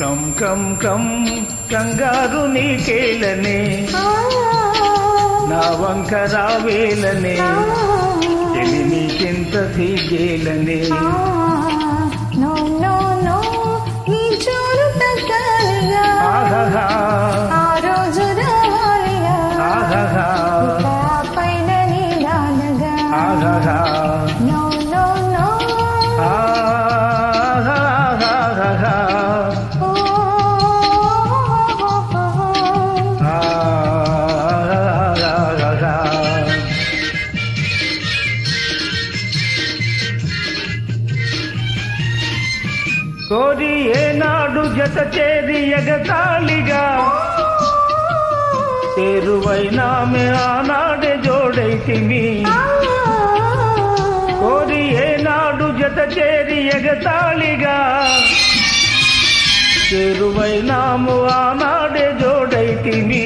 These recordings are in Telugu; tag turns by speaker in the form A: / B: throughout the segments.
A: కం కం కంగారు నీకేలనే. నా వంక రావేలనే. చెలి నీకెంత సిగేలనే
B: నో నో నో నీ చూరు తగ్గాలిగా
A: ఆహా
B: ఆ
A: సోది ఏనాడు జత చేరి ఎగతాళిగా. పేరువైనామె ఆనాడే జోడైతిమి కోరి ఏనాడు జత చేరి ఎగతాళిగా. పేరువైనాము ఆనాడే జోడైతిమి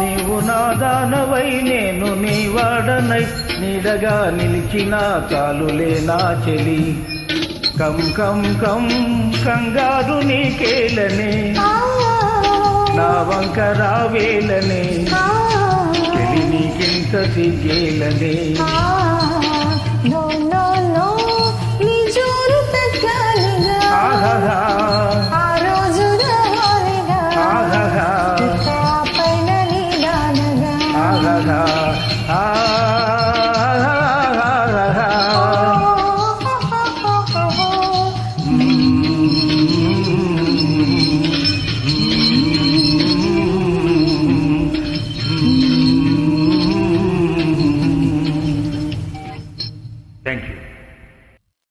A: నీవు నా దానవై నేను నీ వాడనై నీడగా నిలిచిన చాలులే నా చెలి కం కం కం కంగారు నీకేలనే
B: ఆ
A: నా వంక రావేలనే
B: ఆ
A: చెలి